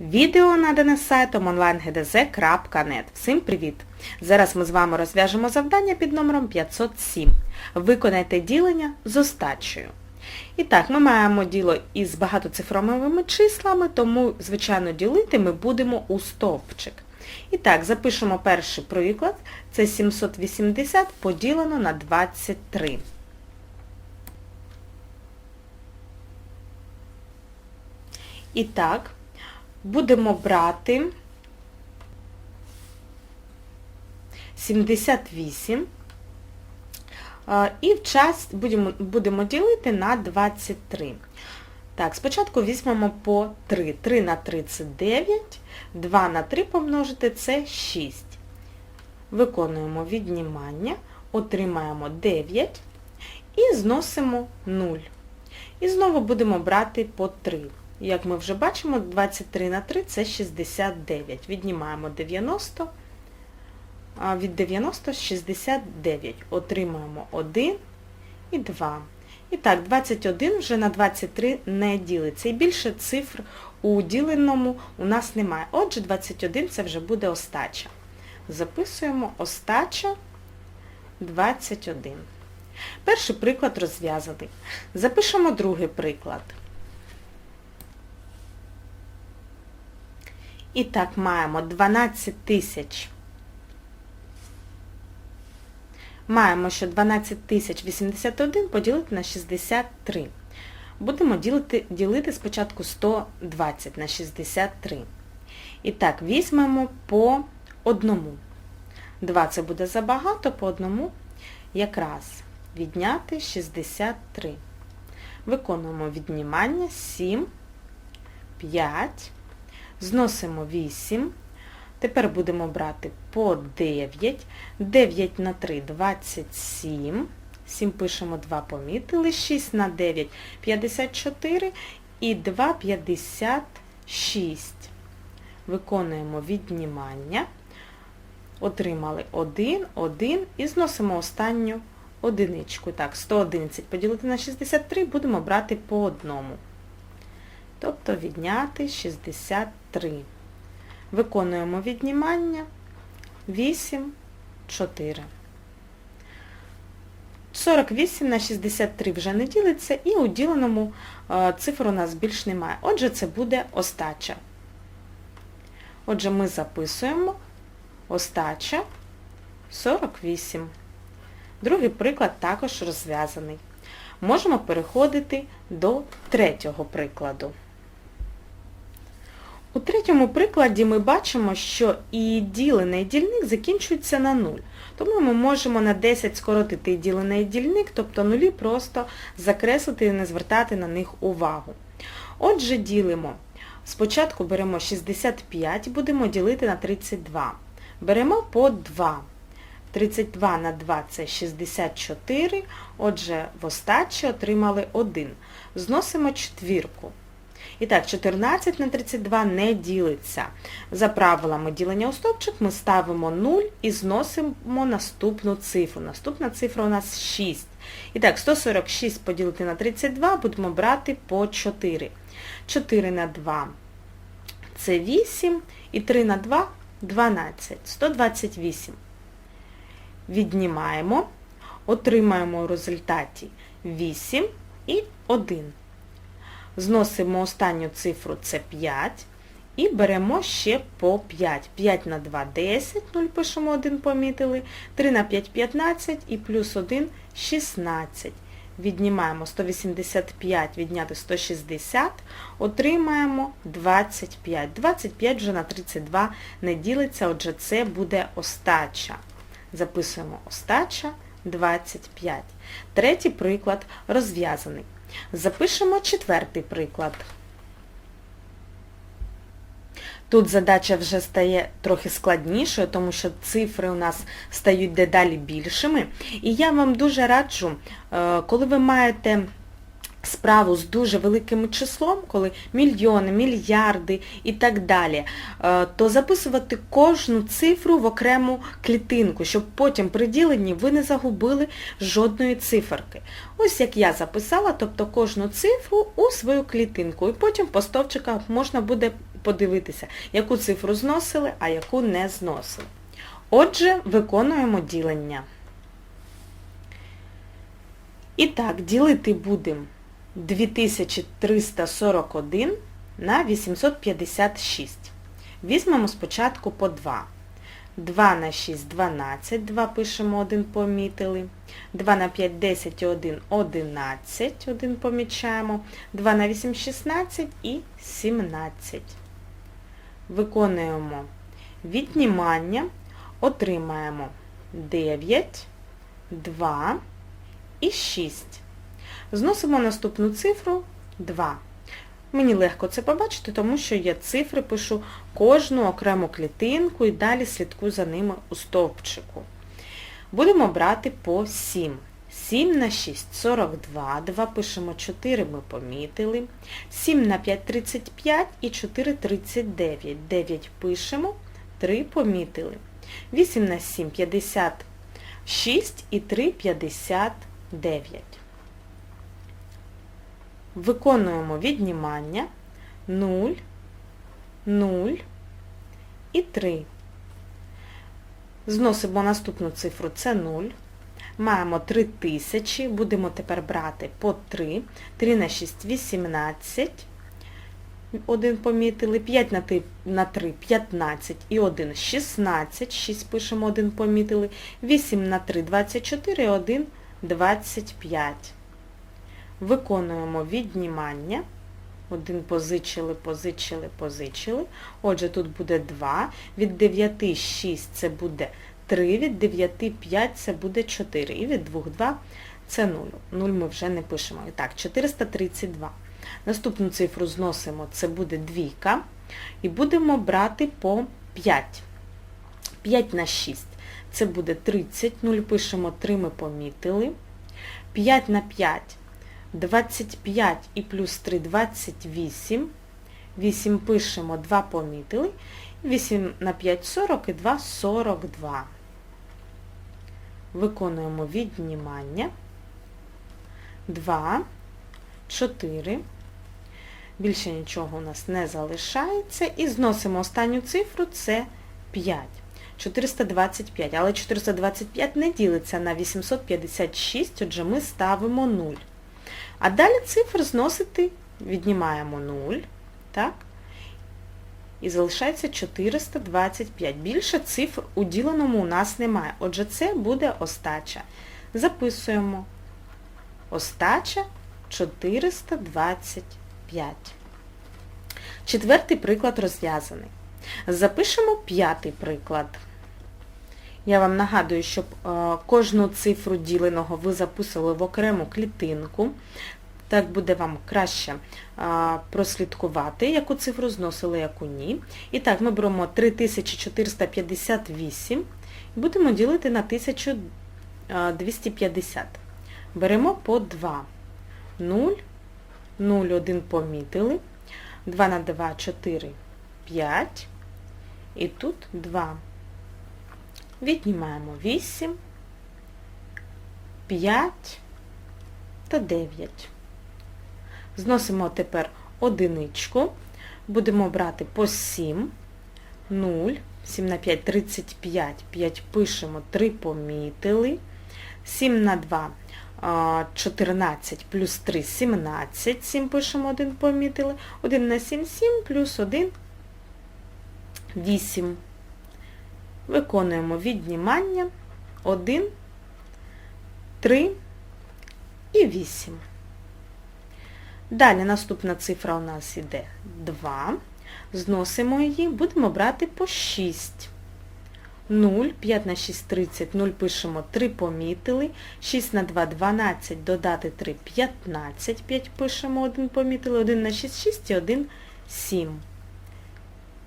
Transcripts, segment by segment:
Відео надане сайтом onlinegdz.net. Всім привіт! Зараз ми з вами розв'яжемо завдання під номером 507. Виконайте ділення з остачею. І так, ми маємо діло із багатоцифровими числами, тому, звичайно, ділити ми будемо у стовпчик. І так, запишемо перший приклад. Це 780 поділено на 23. І так, будемо брати 78 і в час будемо, будемо ділити на 23. Так, спочатку візьмемо по 3. 3 на 3 це 9, 2 на 3 помножити це 6. Виконуємо віднімання, отримаємо 9 і зносимо 0. І знову будемо брати по 3. Як ми вже бачимо, 23 на 3 це 69. Віднімаємо 90, а від 90 69. Отримаємо 1 і 2. І так, 21 вже на 23 не ділиться. І більше цифр у діленому у нас немає. Отже, 21 це вже буде остача. Записуємо остача 21. Перший приклад розв'язаний. Запишемо другий приклад. І так, маємо 12 тисяч. Маємо, що 12 тисяч 81 поділити на 63. Будемо ділити, ділити спочатку 120 на 63. І так, візьмемо по одному. 2 це буде забагато, по одному якраз відняти 63. Виконуємо віднімання 7, 5, зносимо 8. Тепер будемо брати по 9. 9 на 3 – 27. 7 пишемо 2, помітили. 6 на 9 – 54. І 2 – 56. Виконуємо віднімання. Отримали 1, 1 і зносимо останню одиничку. Так, 111 поділити на 63 будемо брати по одному. Тобто відняти 63. Виконуємо віднімання 8, 4. 48 на 63 вже не ділиться і у діленому цифр у нас більш немає. Отже, це буде остача. Отже, ми записуємо остача 48. Другий приклад також розв'язаний. Можемо переходити до третього прикладу. У третьому прикладі ми бачимо, що і ділений дільник закінчується на 0. Тому ми можемо на 10 скоротити ділений дільник, тобто нулі просто закреслити і не звертати на них увагу. Отже, ділимо. Спочатку беремо 65 і будемо ділити на 32. Беремо по 2. 32 на 2 це 64, отже, в остачі отримали 1. Зносимо четвірку. І так, 14 на 32 не ділиться. За правилами ділення у стовпчик ми ставимо 0 і зносимо наступну цифру. Наступна цифра у нас 6. І так, 146 поділити на 32 будемо брати по 4. 4 на 2 це 8, і 3 на 2 12. 128. Віднімаємо, отримаємо у результаті 8 і 1. Зносимо останню цифру, це 5. І беремо ще по 5. 5 на 2 – 10, 0 пишемо 1, помітили. 3 на 5 – 15 і плюс 1 – 16. Віднімаємо 185, відняти 160, отримаємо 25. 25 вже на 32 не ділиться, отже це буде остача. Записуємо остача 25. Третій приклад розв'язаний. Запишемо четвертий приклад. Тут задача вже стає трохи складнішою, тому що цифри у нас стають дедалі більшими. І я вам дуже раджу, коли ви маєте справу з дуже великим числом, коли мільйони, мільярди і так далі, е, то записувати кожну цифру в окрему клітинку, щоб потім при діленні ви не загубили жодної циферки. Ось як я записала, тобто кожну цифру у свою клітинку. І потім по стовпчиках можна буде подивитися, яку цифру зносили, а яку не зносили. Отже, виконуємо ділення. І так, ділити будемо 2341 на 856. Візьмемо спочатку по 2. 2 на 6 12, 2 пишемо, 1 помітили. 2 на 5 10 і 1 11, 1 помічаємо. 2 на 8 16 і 17. Виконуємо віднімання, отримаємо 9, 2 і 6. Зносимо наступну цифру 2. Мені легко це побачити, тому що я цифри пишу кожну окрему клітинку і далі слідкую за ними у стовпчику. Будемо брати по 7. 7 на 6 42, 2 пишемо 4, ми помітили. 7 на 5 35 і 4 39. 9 пишемо, 3 помітили. 8 на 7 56 і 3 59. Виконуємо віднімання 0, 0 і 3. Зносимо наступну цифру, це 0. Маємо 3000, будемо тепер брати по 3. 3 на 6 18. 1 помітили, 5 на 3, 15 і 1 16, 6 пишемо, 1 помітили, 8 на 3 24 і 1 25. Виконуємо віднімання. 1 позичили, позичили, позичили. Отже, тут буде 2. Від 9 6 це буде 3, від 9 5 це буде 4. І від 2 2 це 0. 0 ми вже не пишемо. І так, 432. Наступну цифру зносимо, це буде двійка. І будемо брати по 5. 5 на 6 це буде 30. 0 пишемо, 3 ми помітили. 5 на 5 25 і плюс 3 28. 8 пишемо, 2 помітили. 8 на 5 40 і 2 42. Виконуємо віднімання. 2, 4. Більше нічого у нас не залишається. І зносимо останню цифру, це 5. 425. Але 425 не ділиться на 856, отже ми ставимо 0. А далі цифр зносити віднімаємо 0, так? І залишається 425. Більше цифр у діленому у нас немає. Отже, це буде остача. Записуємо. Остача 425. Четвертий приклад розв'язаний. Запишемо п'ятий приклад. Я вам нагадую, щоб е, кожну цифру діленого ви записували в окрему клітинку. Так буде вам краще прослідкувати, яку цифру зносили, яку ні. І так, ми беремо 3458 і будемо ділити на 1250. Беремо по 2. 0, 0, 1 помітили. 2 на 2, 4, 5. І тут 2. Віднімаємо 8, 5 та 9. Зносимо тепер одиничку, будемо брати по 7, 0, 7 на 5, 35, 5 пишемо, 3 помітили, 7 на 2, 14 плюс 3, 17, 7 пишемо, 1 помітили, 1 на 7, 7 плюс 1, 8. Виконуємо віднімання. 1, 3 і 8. Далі наступна цифра у нас йде 2. Зносимо її, будемо брати по 6. 0, 5 на 6 30, 0 пишемо 3 помітили, 6 на 2 12, додати 3 15, 5 пишемо 1 помітили, 1 на 6 6 і 1 7.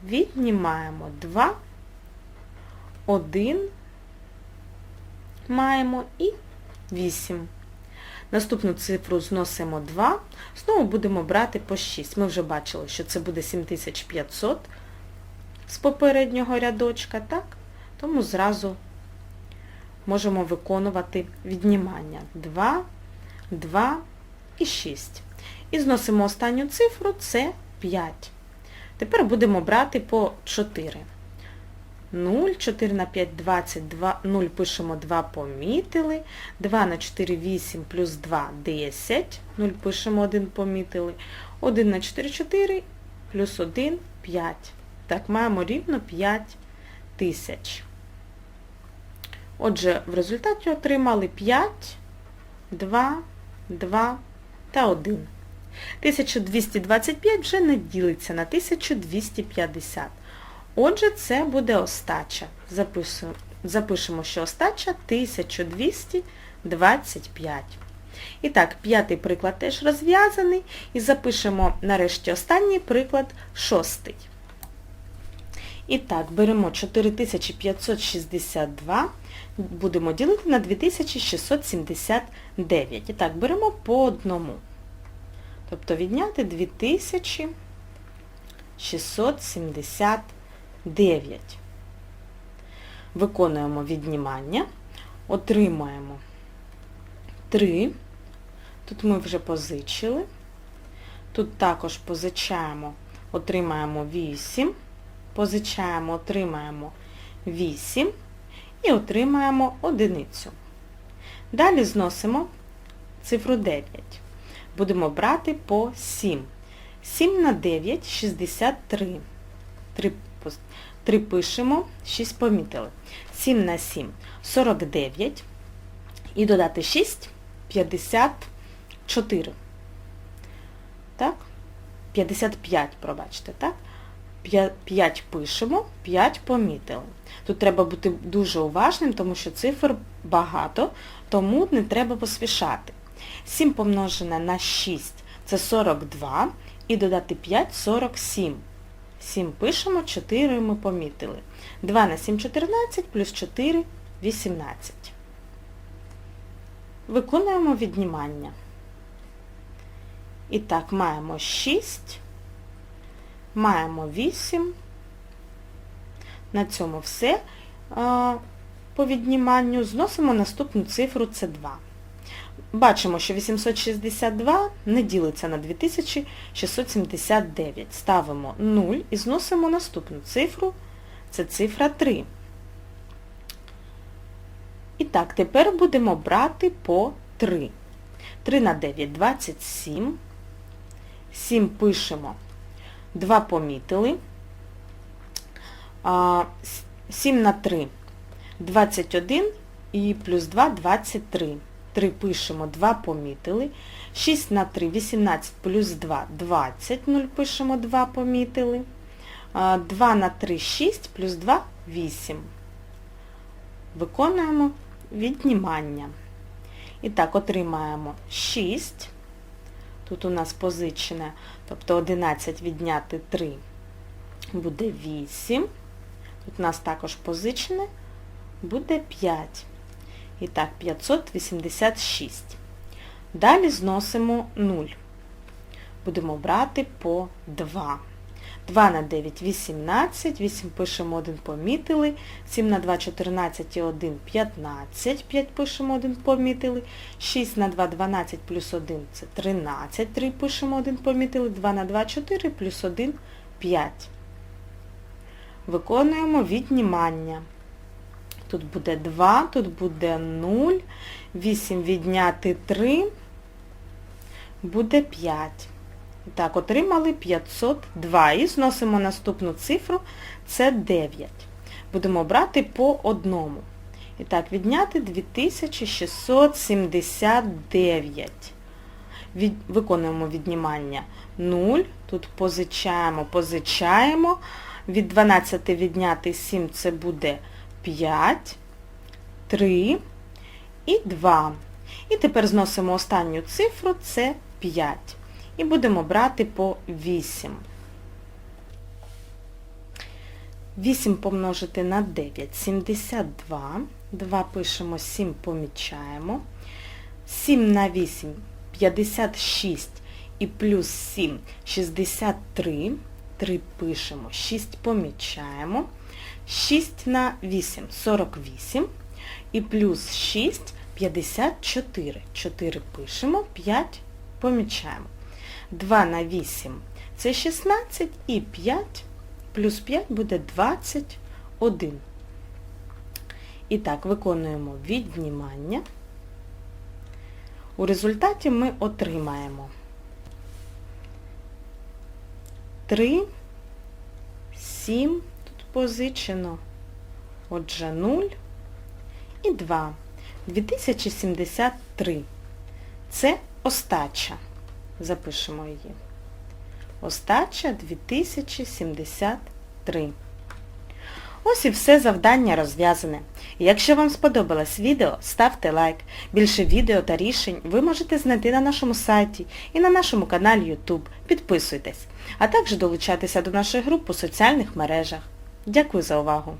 Віднімаємо. 2, 1, маємо і 8. Наступну цифру зносимо 2, знову будемо брати по 6. Ми вже бачили, що це буде 7500 з попереднього рядочка, так? Тому зразу можемо виконувати віднімання 2, 2 і 6. І зносимо останню цифру, це 5. Тепер будемо брати по 4. 0, 4 на 5, 22, 0 пишемо 2, помітили. 2 на 4, 8, плюс 2, 10. 0 пишемо 1, помітили. 1 на 4, 4, плюс 1, 5. Так, маємо рівно 5 тисяч. Отже, в результаті отримали 5, 2, 2 та 1. 1225 вже не ділиться на 1250. Отже, це буде остача. Записуємо, запишемо, що остача 1225. І так, п'ятий приклад теж розв'язаний. І запишемо нарешті останній приклад, шостий. І так, беремо 4562, будемо ділити на 2679. І так, беремо по одному. Тобто відняти 2679. Виконуємо віднімання, отримаємо 3. Тут ми вже позичили. Тут також позичаємо, отримаємо 8. Позичаємо, отримаємо 8 і отримаємо одиницю. Далі зносимо цифру 9 будемо брати по 7. 7 на 9 63. 3, 3 пишемо, 6 помітили. 7 на 7 49. І додати 6 54. Так? 55, пробачте, так? 5 пишемо, 5 помітили. Тут треба бути дуже уважним, тому що цифр багато, тому не треба поспішати. 7 помножене на 6 це 42 і додати 5 47. 7 пишемо, 4 ми помітили. 2 на 7 14 плюс 4 18. Виконуємо віднімання. І так, маємо 6, маємо 8. На цьому все по відніманню. Зносимо наступну цифру, це 2. Бачимо, що 862 не ділиться на 2679. Ставимо 0 і зносимо наступну цифру. Це цифра 3. І так, тепер будемо брати по 3. 3 на 9 27. 7 пишемо. 2 помітили. 7 на 3 21 і плюс 2 23. 3 пишемо, 2 помітили. 6 на 3, 18 плюс 2, 20, 0 пишемо, 2 помітили. 2 на 3, 6, плюс 2, 8. Виконуємо віднімання. І так, отримаємо 6. Тут у нас позичене, тобто 11 відняти 3 буде 8. Тут у нас також позичене, буде 5. І так, 586. Далі зносимо 0. Будемо брати по 2. 2 на 9 18, 8 пишемо 1 помітили, 7 на 2 14 і 1 15, 5 пишемо 1 помітили, 6 на 2 12 плюс 1 це 13, 3 пишемо 1 помітили, 2 на 2 4 плюс 1 5. Виконуємо віднімання. Тут буде 2, тут буде 0, 8 відняти 3, буде 5. І так, отримали 502. І зносимо наступну цифру, це 9. Будемо брати по одному. І так, відняти 2679. Від, Виконуємо віднімання 0. Тут позичаємо, позичаємо. Від 12 відняти 7 це буде 5, 3 і 2. І тепер зносимо останню цифру, це 5. І будемо брати по 8. 8 помножити на 9 72. 2 пишемо, 7 помічаємо. 7 на 8 56 і плюс 7 63. 3 пишемо, 6 помічаємо. 6 на 8 48 і плюс 6 54. 4 пишемо, 5 помічаємо. 2 на 8 це 16 і 5 плюс 5 буде 21. І так, виконуємо віднімання. У результаті ми отримаємо 3, 7, тут позичено, отже 0 і 2. 2073. Це остача. Запишемо її. Остача 2073. Ось і все завдання розв'язане. Якщо вам сподобалось відео, ставте лайк. Більше відео та рішень ви можете знайти на нашому сайті і на нашому каналі YouTube. Підписуйтесь, а також долучайтеся до нашої групи у соціальних мережах. Дякую за увагу!